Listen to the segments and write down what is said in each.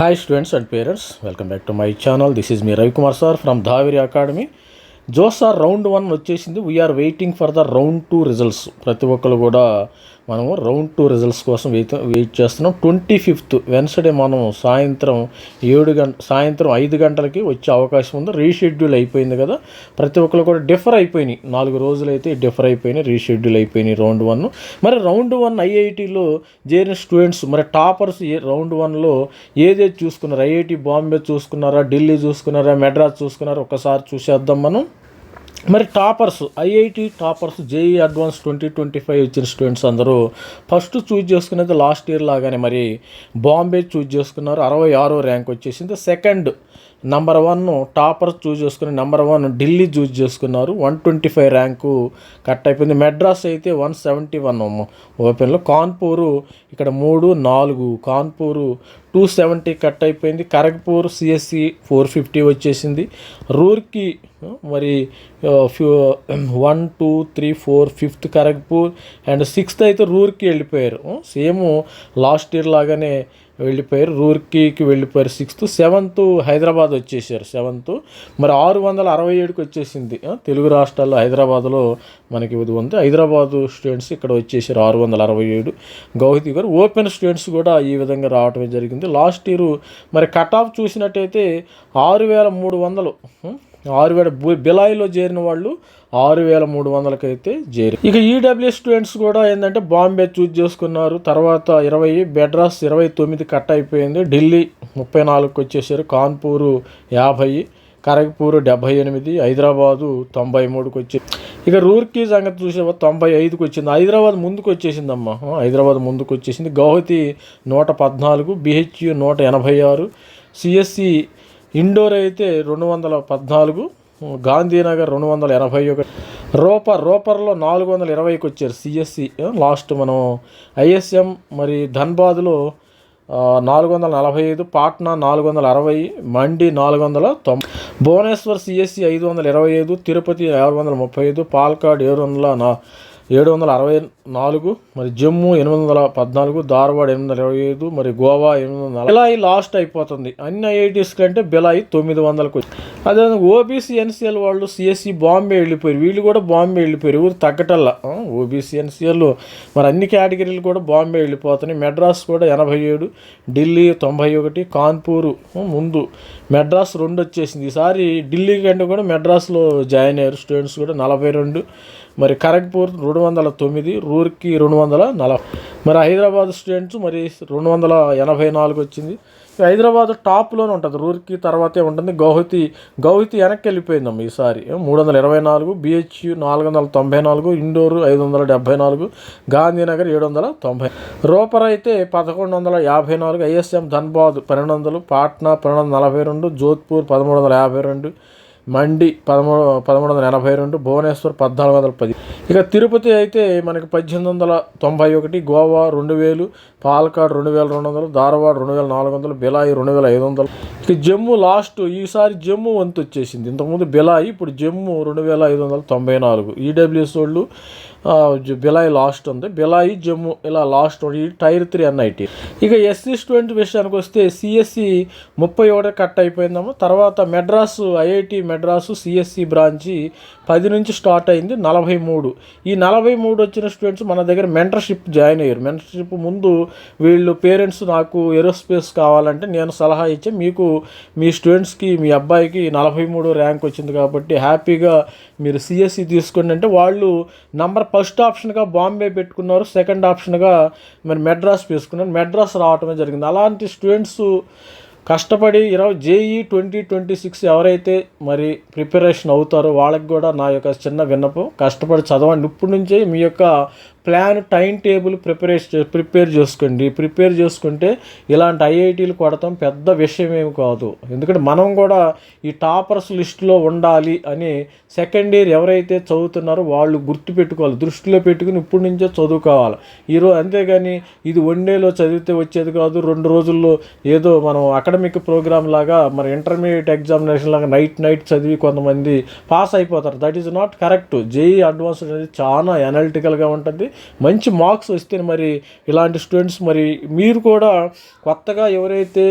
Hi students and parents welcome back to my channel this is me Ravikumar sir from Dhaveri academy JoSAA round one వచ్చేసింది. We're waiting for the round two results ప్రతి ఒక్కరు కూడా మనము round two results కోసం wait wait చేస్తున్నాం. Twenty fifth Wednesday మనం సాయంత్రం ఏడు గంట సాయంత్రం ఐదు గంటలకి వచ్చే అవకాశం ఉంది. రీషెడ్యూల్ అయిపోయింది కదా. ప్రతి ఒక్కరు కూడా డిఫర్ అయిపోయినాయి. నాలుగు రోజులు అయితే డిఫర్ అయిపోయినాయి రీషెడ్యూల్ అయిపోయినాయి రౌండ్ వన్. మరి రౌండ్ వన్ ఐఐటిలో చేరిన స్టూడెంట్స్ మరి టాపర్స్ ఏ రౌండ్ వన్లో ఏదేది చూసుకున్నారు? ఐఐటి బాంబే చూసుకున్నారా? ఢిల్లీ చూసుకున్నారా? మెడ్రాస్ చూసుకున్నారా? ఒకసారి చూసేద్దాం మనం. మరి toppers IIT toppers JEE advance twenty twenty five ఇచ్చిన స్టూడెంట్స్ అందరూ ఫస్ట్ చూజ్ చేసుకునేది లాస్ట్ ఇయర్ లాగానే మరి బాంబే చూజ్ చేసుకున్నారు. అరవై ఆరో ర్యాంక్ వచ్చేసింది. Second number one topper choose చేసుకుని నెంబర్ వన్ ఢిల్లీ చూజ్ చేసుకున్నారు. One twenty five rank cut అయిపోయింది. మెడ్రాస్ అయితే వన్ సెవెంటీ వన్ ఓపెన్లో. కాన్పూరు ఇక్కడ మూడు నాలుగు. కాన్పూరు టూ సెవెంటీ కట్ అయిపోయింది. ఖరగ్పూర్ సిఎస్సి ఫోర్ ఫిఫ్టీ వచ్చేసింది. రూర్కి మరి few one two three four fifth Kharagpur and sixth అయితే రూర్కి వెళ్ళిపోయారు. సేమ్ లాస్ట్ ఇయర్ లాగానే వెళ్ళిపోయారు. రూర్కీకి వెళ్ళిపోయారు సిక్స్త్. సెవెంత్ హైదరాబాద్ వచ్చేసారు. సెవెంత్. మరి ఆరు వందల అరవై ఏడుకి వచ్చేసింది. తెలుగు రాష్ట్రాల్లో హైదరాబాద్లో మనకి ఇది ఉంది. హైదరాబాద్ స్టూడెంట్స్ ఇక్కడ వచ్చేసారు ఆరు వందల అరవై ఏడు. గౌహతి గారు ఓపెన్ స్టూడెంట్స్ కూడా ఈ విధంగా రావటమే జరిగింది. లాస్ట్ ఇయర్ మరి కట్ ఆఫ్ చూసినట్టయితే ఆరు వేల మూడు వందలు ఆరు వేల బు- బిలాయిలో చేరిన వాళ్ళు ఆరు వేల మూడు వందలకైతే చేరి ఇక ఈడబ్ల్యూ స్టూడెంట్స్ కూడా ఏంటంటే బాంబే చూజ్ చేసుకున్నారు. తర్వాత ఇరవై బెడ్రాస్ ఇరవై తొమ్మిది కట్ అయిపోయింది. ఢిల్లీ ముప్పై నాలుగుకి వచ్చేసారు. కాన్పూరు యాభై ఖరగ్పూర్ డెబ్బై ఎనిమిది హైదరాబాదు తొంభై మూడుకి వచ్చి ఇక రూర్కీ సంగతి చూసే తొంభై ఐదుకి వచ్చింది. హైదరాబాద్ ముందుకు వచ్చేసిందమ్మా. హైదరాబాద్ ముందుకు వచ్చేసింది. గౌహతి నూట పద్నాలుగు బిహెచ్యు నూట ఎనభై ఆరు సిఎస్సి ఇండోర్ అయితే రెండు వందల పద్నాలుగు గాంధీనగర్ రెండు వందల ఎనభై ఒకటి. రోపర్ రోపర్లో నాలుగు వందల ఇరవైకి వచ్చారు సిఎస్సి. లాస్ట్ మనం ఐఎస్ఎం మరి ధన్బాద్లో నాలుగు వందల నలభై ఐదు పాట్నా నాలుగు వందల అరవై మండి నాలుగు వందల తొంభై భువనేశ్వర్ సిఎస్సి ఐదు వందల ఇరవై ఐదు తిరుపతి ఆరు వందల ముప్పై ఐదు పాల్కాడ్ ఏడు వందల నా ఏడు వందల అరవై నాలుగు మరి జమ్మూ ఎనిమిది వందల పద్నాలుగు ధార్వాడ్ ఎనిమిది వందల ఇరవై ఐదు మరి గోవా ఎనిమిది వందల బిలాయి లాస్ట్ అయిపోతుంది. అన్ని ఐఐటీస్ కంటే బిలాయి తొమ్మిది వందలకు అదే ఓబీసీ ఎన్సీఎల్ వాళ్ళు సిఎస్సి బాంబే వెళ్ళిపోయారు. వీళ్ళు కూడా బాంబే వెళ్ళిపోయారు. ఊరు తగ్గటల్లా. ఓబీసీ ఎన్సీఎల్ మరి అన్ని కేటగిరీలు కూడా బాంబే వెళ్ళిపోతున్నాయి. మెడ్రాస్ కూడా ఎనభై ఏడు ఢిల్లీ తొంభై ఒకటి కాన్పూరు ముందు. మెడ్రాస్ రెండు వచ్చేసింది. ఈసారి ఢిల్లీ కంటే కూడా మెడ్రాస్లో జాయిన్ అయ్యారు. స్టూడెంట్స్ కూడా నలభై రెండు. మరి ఖరగ్పూర్ రెండు వందల తొమ్మిది రూర్కి రెండు వందల నలభై. మరి హైదరాబాద్ స్టూడెంట్స్ మరి రెండు వందల ఎనభై నాలుగు వచ్చింది. హైదరాబాద్ టాప్లోనే ఉంటుంది. రూర్కి తర్వాతే ఉంటుంది. గౌహతి గౌహతి వెనక్కి వెళ్ళిపోయిందమ్మ ఈసారి. మూడు వందల ఇరవై నాలుగు బిహెచ్యు నాలుగు వందల తొంభై నాలుగు ఇండోర్ ఐదు వందల డెబ్బై నాలుగు గాంధీనగర్ ఏడు వందల తొంభై. రూపర్ అయితే పదకొండు వందల యాభై నాలుగు ఐఎస్ఎం ధన్బాద్ పన్నెండు వందలు పాట్నా పన్నెండు వందల నలభై రెండు జోధ్పూర్ పదమూడు వందల యాభై రెండు మండి పదమూడు పదమూడు వందల ఎనభై రెండు భువనేశ్వర్ పద్నాలుగు వందల పది ఇక తిరుపతి అయితే మనకి పద్దెనిమిది వందల తొంభై ఒకటి గోవా రెండు వేలు పాలకాడ్ రెండు వేల రెండు వందలు ధారవాడ రెండు వేల నాలుగు వందలు బిలాయి రెండు వేల ఐదు వందలు ఇక జమ్ము లాస్ట్ ఈసారి జమ్ము వంతు వచ్చేసింది ఇంతకుముందు బిలాయి ఇప్పుడు జమ్ము రెండు వేల ఐదు వందల తొంభై నాలుగు. ఈడబ్ల్యూఎస్ వాళ్ళు బిలాయి లాస్ట్ ఉంది. బిలాయి జమ్మూ ఇలా లాస్ట్ ఈ టైర్ త్రీ ఎన్ఐటి ఇక ఎస్సీ స్టూడెంట్ విషయానికి వస్తే సిఎస్సి ముప్పై ఒకటి కట్ అయిపోయిందాము తర్వాత Madras IIT Madras CSE branch పది నుంచి స్టార్ట్ అయింది నలభై మూడు. ఈ నలభై మూడు వచ్చిన స్టూడెంట్స్ మన దగ్గర మెంటర్షిప్ జాయిన్ అయ్యారు. మెంటర్షిప్ ముందు వీళ్ళు పేరెంట్స్ నాకు ఏరోస్పేస్ కావాలంటే నేను సలహా ఇచ్చే మీకు మీ స్టూడెంట్స్కి మీ అబ్బాయికి నలభై మూడు ర్యాంక్ వచ్చింది కాబట్టి హ్యాపీగా మీరు సిఎస్సి తీసుకోండి అంటే వాళ్ళు నంబర్ ఫస్ట్ ఆప్షన్గా బాంబే పెట్టుకున్నారు. సెకండ్ ఆప్షన్గా మరి మెడ్రాస్ తీసుకున్నారు. మెడ్రాస్ రావటమే జరిగింది. అలాంటి స్టూడెంట్స్ కష్టపడి ఇరవై జేఈ ట్వంటీ ట్వంటీ సిక్స్ ఎవరైతే మరి ప్రిపరేషన్ అవుతారో వాళ్ళకి కూడా నా యొక్క చిన్న విన్నపం. కష్టపడి చదవండి. ఇప్పటి నుంచే మీ యొక్క plan time table preparation prepare చేసుకోండి. ప్రిపేర్ చేసుకుంటే ఇలాంటి ఐఐటీలు కొడతాం పెద్ద విషయం ఏమి కాదు. ఎందుకంటే మనం కూడా ఈ టాపర్స్ లిస్టులో ఉండాలి అని సెకండ్ ఇయర్ ఎవరైతే చదువుతున్నారో వాళ్ళు గుర్తు పెట్టుకోవాలి. దృష్టిలో పెట్టుకుని ఇప్పటి నుంచే చదువుకోవాలి. ఈరోజు అంతేగాని ఇది వన్ డేలో చదివితే వచ్చేది కాదు. రెండు రోజుల్లో ఏదో మనం అకాడమిక్ ప్రోగ్రామ్ లాగా మన ఇంటర్మీడియట్ ఎగ్జామినేషన్ లాగా నైట్ నైట్ చదివి కొంతమంది పాస్ అయిపోతారు. That is not correct. JEE advance అనేది చాలా అనలిటికల్గా ఉంటుంది. మంచి మార్క్స్ వస్తే మరి ఇలాంటి స్టూడెంట్స్ మరి మీరు కూడా కొత్తగా ఎవరైతే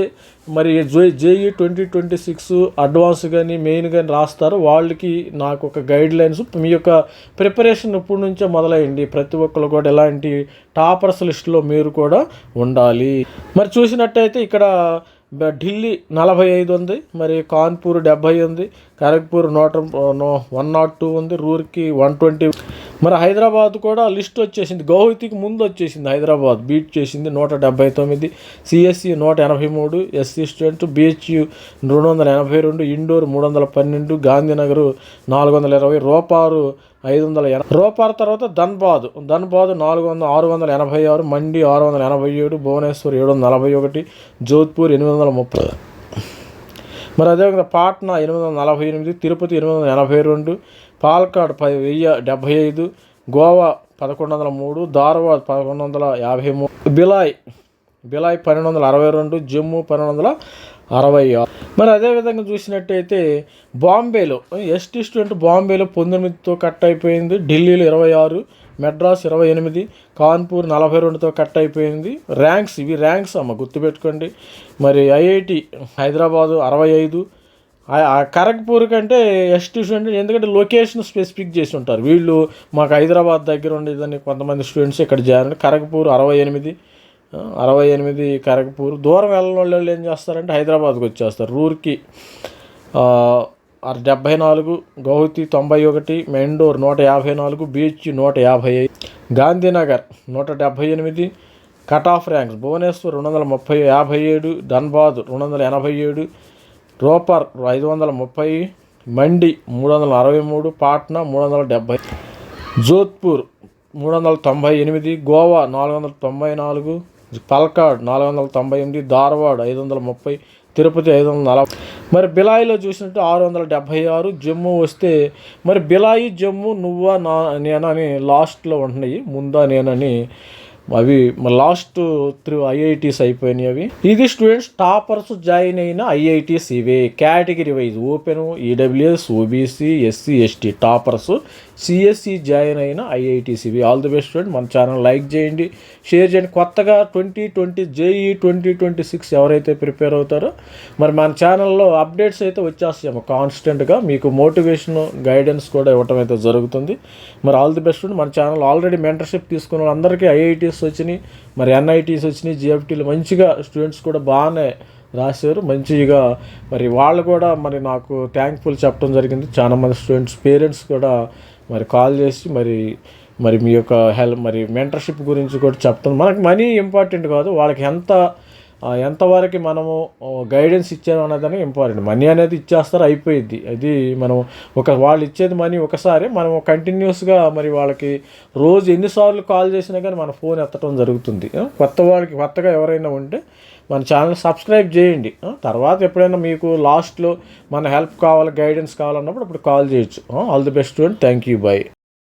మరి J JEE twenty twenty six advance కానీ మెయిన్ కానీ రాస్తారో వాళ్ళకి నాకు ఒక గైడ్ లైన్స్ మీ యొక్క ప్రిపరేషన్ ఇప్పటి నుంచే మొదలైంది. ప్రతి ఒక్కరు కూడా ఎలాంటి టాపర్స్ లిస్టులో మీరు కూడా ఉండాలి. మరి చూసినట్టయితే ఇక్కడ ఢిల్లీ నలభై ఐదు ఉంది. మరి కాన్పూర్ డెబ్భై ఉంది. ఖరగ్పూర్ నూట వన్ నాట్ టూ ఉంది. రూర్కి వన్ ట్వంటీ మరి హైదరాబాద్ కూడా లిస్ట్ వచ్చేసింది. గౌహతికి ముందు వచ్చేసింది హైదరాబాద్. బీట్ చేసింది నూట డెబ్బై తొమ్మిది సిఎస్సి నూట ఎనభై మూడు ఎస్సీ స్టూడెంట్ బిహెచ్యు రెండు వందల ఎనభై రెండు ఇండోర్ మూడు వందల పన్నెండు గాంధీనగర్ నాలుగు వందల ఇరవై రూపారు ఐదు వందల ఎనభై రోపార్ తర్వాత ధన్బాద్. ధన్బాద్ నాలుగు వందల ఆరు వందల ఎనభై ఆరు మండి ఆరు వందల ఎనభై ఏడు భువనేశ్వర్ ఏడు వందల నలభై ఒకటి జోధ్పూర్ ఎనిమిది వందల ముప్పై. మరి అదేవిధంగా పాట్నా ఎనిమిది వందల నలభై ఎనిమిది తిరుపతి ఎనిమిది వందల ఎనభై రెండు పాలకాడ్ పది వెయ్యి డెబ్భై ఐదు గోవా పదకొండు వందల మూడు ధార్వాడ్ పదకొండు వందల యాభై మూడు బిలాయ్ బిలాయ్ పన్నెండు వందల అరవై రెండు జమ్మూ పన్నెండు వందల అరవై ఆరు మరి అదేవిధంగా చూసినట్టయితే బాంబేలో ఎస్టీ స్టూడెంట్ బాంబేలో పంతొమ్మిదితో కట్ అయిపోయింది ఢిల్లీలో ఇరవై ఆరు మెడ్రాస్ ఇరవై ఎనిమిది కాన్పూర్ నలభై రెండుతో కట్ అయిపోయింది. ర్యాంక్స్ ఇవి ర్యాంక్స్ అమ్మ గుర్తుపెట్టుకోండి. మరి ఐఐటి హైదరాబాదు అరవై ఐదు ఆ- ఖరగ్పూర్ కంటే ఎస్టీ స్టూడెంట్ ఎందుకంటే లొకేషన్ స్పెసిఫిక్ చేసి ఉంటారు. వీళ్ళు మాకు హైదరాబాద్ దగ్గర ఉండేదని కొంతమంది స్టూడెంట్స్ ఇక్కడ చేరండి ఖరగ్పూర్ అరవై ఎనిమిది అరవై ఎనిమిది ఖరగ్పూర్ దూరం వెళ్ళని వాళ్ళు ఏం చేస్తారంటే హైదరాబాద్కి వచ్చేస్తారు. రూర్కి డెబ్భై నాలుగు గౌహతి తొంభై ఒకటి మెండోర్ నూట యాభై నాలుగు బీచ్ నూట యాభై ఐదు గాంధీనగర్ నూట డెబ్భై ఎనిమిది కట్ ఆఫ్ ర్యాంక్స్ భువనేశ్వర్ రెండు వందల ముప్పై యాభై ఏడు ధన్బాద్ రెండు వందల ఎనభై ఏడు రోపర్ ఐదు వందల ముప్పై మండి మూడు వందల అరవై మూడు పాట్నా మూడు వందల డెబ్భై జోధ్పూర్ మూడు వందల తొంభై ఎనిమిది గోవా నాలుగు వందల తొంభై నాలుగు పల్కాడ్ నాలుగు వందల తొంభై ఎనిమిది ధార్వాడ్ ఐదు వందల ముప్పై తిరుపతి ఐదు వందల నలభై. మరి బిలాయిలో చూసినట్టు ఆరు వందల డెబ్భై ఆరు జమ్మూ వస్తే మరి బిలాయి జమ్మూ నువ్వా నా నేనని లాస్ట్లో ఉంటున్నాయి ముందా నేనని అవి లాస్ట్ త్రీ ఐఐటీస్ అయిపోయినాయి అవి. ఇది స్టూడెంట్స్ టాపర్స్ జాయిన్ అయిన ఐఐటీస్ ఇవే. Category wise open EWS OBC SC ST toppers CSC join అయిన ఐఐటీస్ ఇవి. ఆల్ ది బెస్ట్ స్టూడెంట్ మన ఛానల్ లైక్ చేయండి షేర్ చేయండి. కొత్తగా twenty twenty JEE twenty twenty six ఎవరైతే ప్రిపేర్ అవుతారో మరి మన ఛానల్లో అప్డేట్స్ అయితే వచ్చేస్తాము కాన్స్టెంట్గా. మీకు మోటివేషన్ గైడెన్స్ కూడా ఇవ్వటం అయితే జరుగుతుంది. మరి ఆల్ ది బెస్ట్ మన ఛానల్ ఆల్రెడీ మెంటర్షిప్ తీసుకున్న వాళ్ళందరికీ ఐఐటీస్ వచ్చినాయి మరి ఎన్ఐటీస్ వచ్చినాయి జిఎఫ్టీలు మంచిగా స్టూడెంట్స్ కూడా బాగానే రాశారు మంచిగా మరి వాళ్ళు కూడా మరి నాకు థ్యాంక్ఫుల్ చెప్పడం జరిగింది. చాలా మంది స్టూడెంట్స్ పేరెంట్స్ కూడా మరి కాల్ చేసి మరి మరి మీ యొక్క హెల్ప్ మరి మెంటర్షిప్ గురించి కూడా చెప్తాను. మనకి మనీ ఇంపార్టెంట్ కాదు వాళ్ళకి ఎంత ఎంతవరకు మనము గైడెన్స్ ఇచ్చాము అన్నదని ఇంపార్టెంట్ మనీ అనేది ఇచ్చేస్తారు అయిపోయింది అది మనం ఒక వాళ్ళు ఇచ్చేది మనీ ఒకసారి మనం కంటిన్యూస్గా మరి వాళ్ళకి రోజు ఎన్నిసార్లు కాల్ చేసినా కానీ మన ఫోన్ ఎత్తడం జరుగుతుంది. కొత్త వాళ్ళకి కొత్తగా ఎవరైనా ఉంటే మన ఛానల్ సబ్స్క్రైబ్ చేయండి. తర్వాత ఎప్పుడైనా మీకు లాస్ట్లో మన హెల్ప్ కావాలి గైడెన్స్ కావాలన్నప్పుడు అప్పుడు కాల్ చేయొచ్చు. All the best student thank you bye